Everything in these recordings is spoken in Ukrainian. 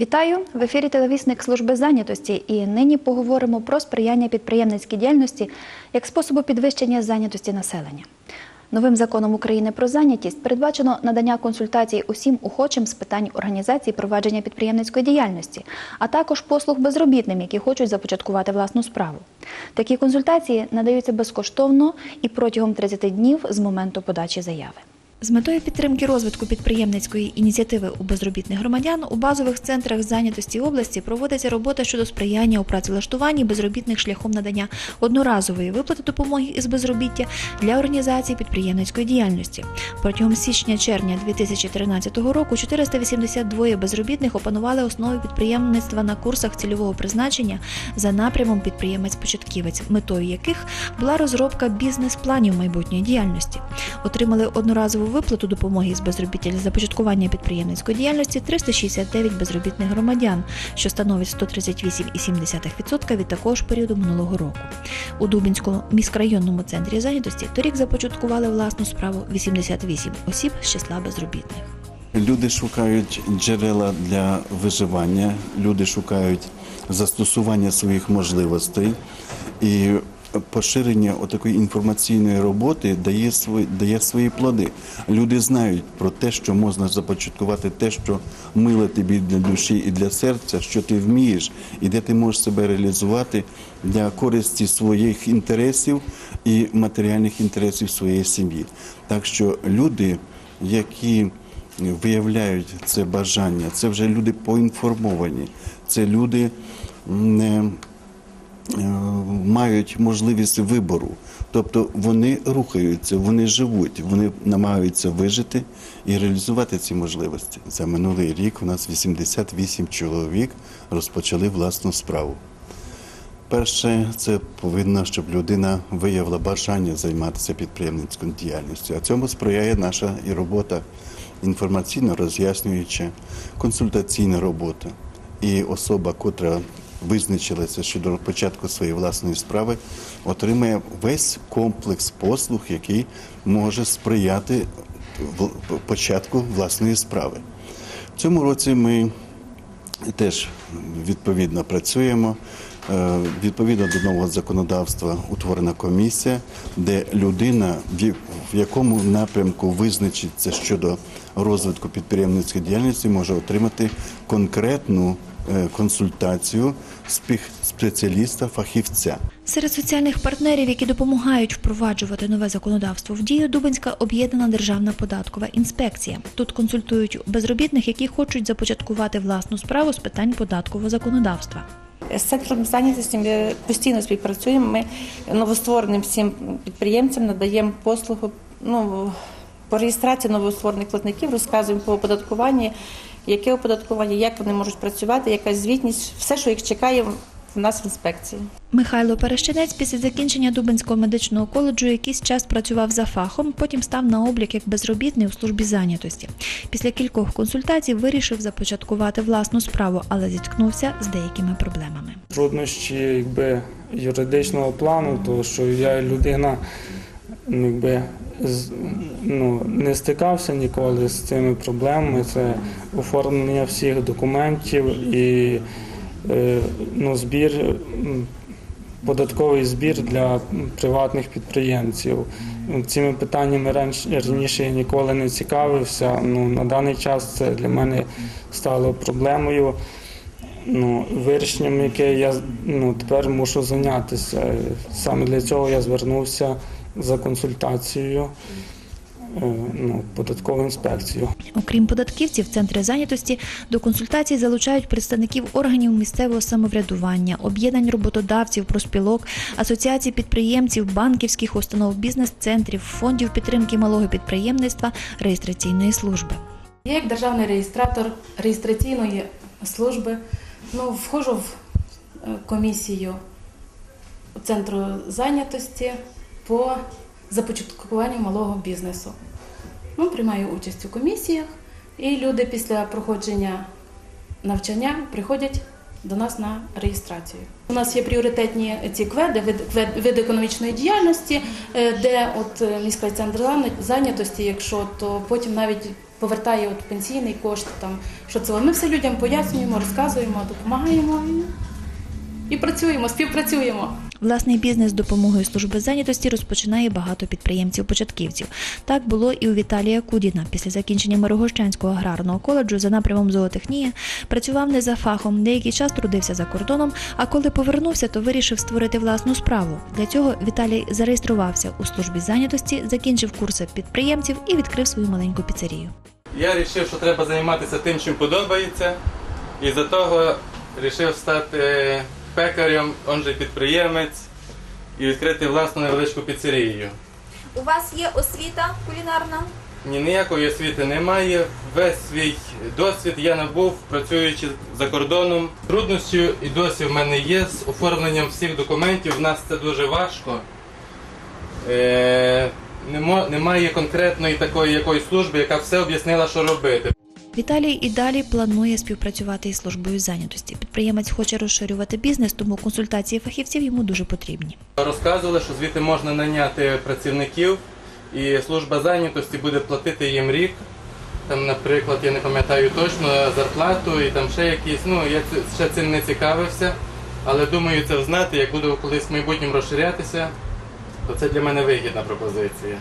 Вітаю в ефірі телевісник служби зайнятості. І нині поговоримо про сприяння підприємницькій діяльності як способу підвищення зайнятості населення. Новим законом України про зайнятість передбачено надання консультацій усім охочим з питань організації провадження підприємницької діяльності, а також послуг безробітним, які хочуть започаткувати власну справу. Такі консультації надаються безкоштовно і протягом 30 днів з моменту подачі заяви. З метою підтримки розвитку підприємницької ініціативи у безробітних громадян у базових центрах зайнятості області проводиться робота щодо сприяння у працевлаштуванні безробітних шляхом надання одноразової виплати допомоги із безробіття для організації підприємницької діяльності. Протягом січня-червня 2013 року 482 безробітних опанували основи підприємництва на курсах цільового призначення за напрямом підприємець-початківець, метою яких була розробка бізнес-планів майбутньої діяльності. Отримали одноразову виплату допомоги з безробіття започаткування підприємницької діяльності 369 безробітних громадян, що становить 138,7% від такого ж періоду минулого року. У Дубінському міськрайонному центрі зайнятості торік започаткували власну справу 88 осіб з числа безробітних. Люди шукають джерела для виживання, люди шукають застосування своїх можливостей і поширення отакої інформаційної роботи дає свої, дає свої плоди. Люди знають про те, що можна започаткувати те, що миле тобі для душі і для серця, що ти вмієш, і де ти можеш себе реалізувати для користі своїх інтересів і матеріальних інтересів своєї сім'ї. Так що люди, які виявляють це бажання. Це вже люди поінформовані, це люди не мають можливість вибору. Тобто вони рухаються, вони живуть, вони намагаються вижити і реалізувати ці можливості. За минулий рік у нас 88 чоловік розпочали власну справу. Перше, це повинно, щоб людина виявила бажання займатися підприємницькою діяльністю. А цьому сприяє наша і робота інформаційно роз'яснююча, консультаційна робота. І особа, котра визначилася щодо початку своєї власної справи, отримає весь комплекс послуг, який може сприяти початку власної справи. В цьому році ми теж відповідно працюємо. Е, Відповідно до нового законодавства утворена комісія, де людина в якому напрямку визначиться щодо розвитку підприємницької діяльності, може отримати конкретну консультацію спіх- спеціаліста, фахівця. Серед соціальних партнерів, які допомагають впроваджувати нове законодавство в дію, Дубинська об'єднана державна податкова інспекція. Тут консультують безробітних, які хочуть започаткувати власну справу з питань податкового законодавства. З центром зайнятості ми постійно співпрацюємо. Ми новоствореним всім підприємцям надаємо послугу ну, по реєстрації новостворених платників, розказуємо по оподаткуванні, яке оподаткування, як вони можуть працювати, яка звітність, все, що їх чекає в нас в інспекції. Михайло Перещенець після закінчення Дубинського медичного коледжу якийсь час працював за фахом, потім став на облік як безробітний у службі зайнятості. Після кількох консультацій вирішив започаткувати власну справу, але зіткнувся з деякими проблемами. труднощі якби, юридичного плану, то що я людина ну, якби, ну, не стикався ніколи з цими проблемами. Це оформлення всіх документів і е, ну, збір, податковий збір для приватних підприємців. Цими питаннями раніше я ніколи не цікавився. Ну, на даний час це для мене стало проблемою ну, вирішенням, яке я ну, тепер мушу зайнятися. Саме для цього я звернувся за консультацією е, ну, податкову інспекцію. Окрім податківців, центри зайнятості до консультацій залучають представників органів місцевого самоврядування, об'єднань роботодавців, проспілок, асоціацій підприємців, банківських установ, бізнес-центрів, фондів підтримки малого підприємництва, реєстраційної служби. Я як державний реєстратор реєстраційної служби ну, входжу в е, комісію центру зайнятості по започаткуванню малого бізнесу. Ну, приймаю участь у комісіях, і люди після проходження навчання приходять до нас на реєстрацію. У нас є пріоритетні ці кведи, вид, види економічної діяльності, е, де от е, міський центр зайнятості, якщо то потім навіть повертає от пенсійний кошт. Там що це ми все людям пояснюємо, розказуємо, допомагаємо і працюємо, співпрацюємо. Власний бізнес з допомогою служби зайнятості розпочинає багато підприємців-початківців. Так було і у Віталія Кудіна. Після закінчення Мирогощанського аграрного коледжу за напрямом зоотехнія працював не за фахом, деякий час трудився за кордоном. А коли повернувся, то вирішив створити власну справу. Для цього Віталій зареєструвався у службі зайнятості, закінчив курси підприємців і відкрив свою маленьку піцерію. Я вирішив, що треба займатися тим, чим подобається, і за того вирішив стати пекарем, он же підприємець, і відкрити власну невеличку піцерію. У вас є освіта кулінарна? Ні ніякої освіти немає. Весь свій досвід я набув, працюючи за кордоном. Труднощі і досі в мене є з оформленням всіх документів. У нас це дуже важко. Е, немає конкретної такої якоїсь служби, яка все об'яснила, що робити. Віталій і далі планує співпрацювати із службою зайнятості. Підприємець хоче розширювати бізнес, тому консультації фахівців йому дуже потрібні. Розказували, що звідти можна наняти працівників, і служба зайнятості буде платити їм рік. Там, наприклад, я не пам'ятаю точно зарплату і там ще якісь. Ну я ще цим не цікавився, але думаю, це взнати, як буду колись в майбутньому розширятися, то це для мене вигідна пропозиція.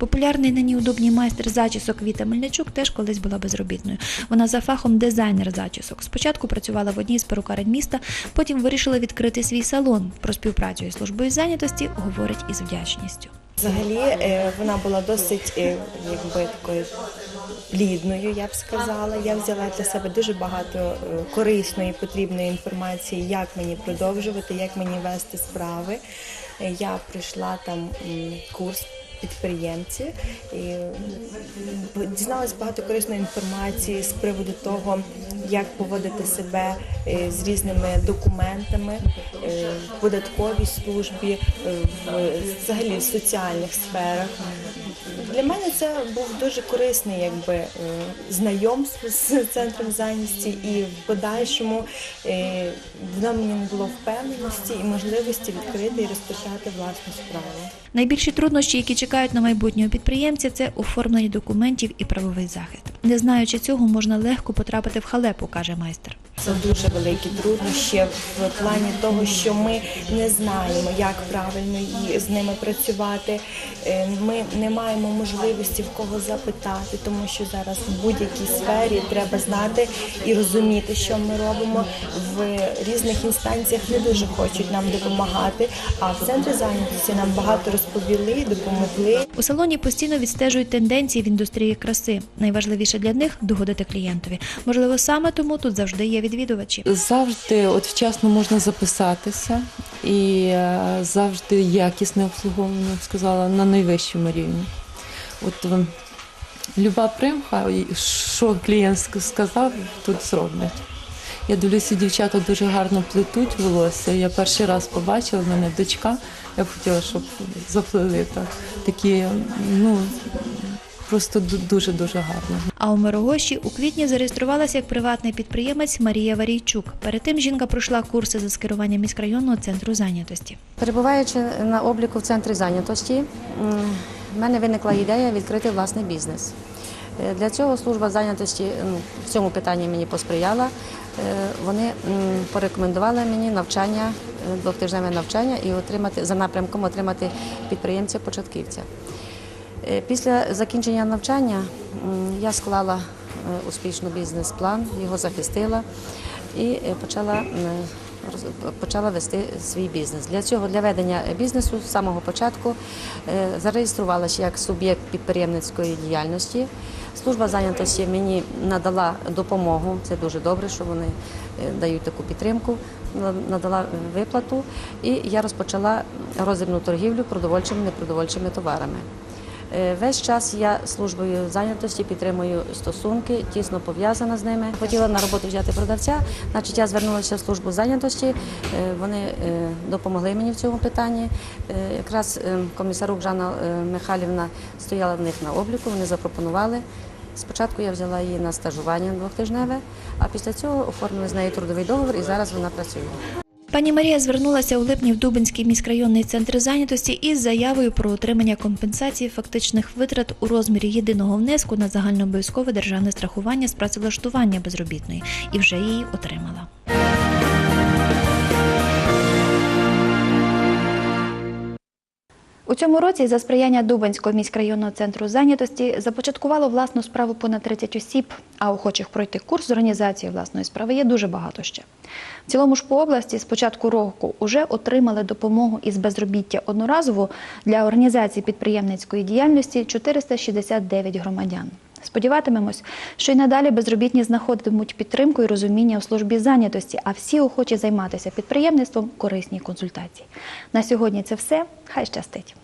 Популярний нині удобній майстер зачісок Віта Мельничук теж колись була безробітною. Вона за фахом дизайнер зачісок. Спочатку працювала в одній з перукарень міста, потім вирішила відкрити свій салон. Про співпрацю із службою зайнятості говорить із вдячністю. Взагалі е, вона була досить е, якби такою плідною, я б сказала. Я взяла для себе дуже багато е, корисної, потрібної інформації, як мені продовжувати, як мені вести справи. Я пройшла там курс. Підприємці і дізналась багато корисної інформації з приводу того, як поводити себе е, з різними документами е, в податковій службі, е, взагалі в соціальних сферах. Для мене це був дуже корисний якби, знайомство з центром зайнятості і в подальшому воно мені не було впевненості і можливості відкрити і розпочати власну справу. Найбільші труднощі, які чекають на майбутнього підприємця, це оформлення документів і правовий захист. Не знаючи цього, можна легко потрапити в халепу, каже майстер. Це дуже великі труднощі в плані того, що ми не знаємо, як правильно з ними працювати. Е, Ми не маємо можливості в кого запитати, тому що зараз в будь-якій сфері треба знати і розуміти, що ми робимо. В різних інстанціях не дуже хочуть нам допомагати. А в центрі зайнятості нам багато розповіли, допомогли. У салоні постійно відстежують тенденції в індустрії краси. Найважливіше для них догодити клієнтові. Можливо, саме тому тут завжди є відвідувачі. Завжди от вчасно можна записатися і е, завжди якісне обслуговування, я сказала, на найвищому рівні. От е, люба примха, що клієнт сказав, тут зроблять. Я дивлюся, дівчата дуже гарно плетуть волосся. Я перший раз побачила, в мене дочка. Я б хотіла, щоб заплели так. Такі, ну просто дуже-дуже гарно. А у Мирогощі у квітні зареєструвалася як приватний підприємець Марія Варійчук. Перед тим жінка пройшла курси за скерування міськрайонного центру зайнятості. Перебуваючи на обліку в центрі зайнятості, в мене виникла ідея відкрити власний бізнес. Е, Для цього служба зайнятості в цьому питанні мені посприяла. Е, Вони порекомендували мені навчання, е, двохтижневе навчання і отримати за напрямком отримати підприємця-початківця. Е, Після закінчення навчання я склала е, успішно бізнес-план, його захистила і е, почала, почала вести свій бізнес. Для цього, для ведення бізнесу з самого початку зареєструвалася як суб'єкт підприємницької діяльності. Служба зайнятості мені надала допомогу. Це дуже добре, що вони дають таку підтримку. Надала виплату, і я розпочала роздрібну торгівлю продовольчими непродовольчими товарами. Е, Весь час я службою зайнятості підтримую стосунки, тісно пов'язана з ними. Хотіла на роботу взяти продавця, значить я звернулася в службу зайнятості. Е, Вони е, допомогли мені в цьому питанні. Якраз комісарук Жанна Михайлівна стояла в них на обліку, вони запропонували. Спочатку я взяла її на стажування двохтижневе, а після цього оформили з нею трудовий договір і зараз вона працює. Пані Марія звернулася у липні в Дубинський міськрайонний центр зайнятості із заявою про отримання компенсації фактичних витрат у розмірі єдиного внеску на загальнообов'язкове державне страхування з працевлаштування безробітної і вже її отримала. У цьому році за сприяння Дубанського міськрайонного центру зайнятості започаткувало власну справу понад 30 осіб, а охочих пройти курс з організації власної справи є дуже багато ще. В цілому ж по області з початку року вже отримали допомогу із безробіття одноразово для організації підприємницької діяльності 469 громадян. Сподіватимемось, що й надалі безробітні знаходитимуть підтримку і розуміння у службі зайнятості, а всі охочі займатися підприємництвом корисні консультації. На сьогодні це все. Хай щастить.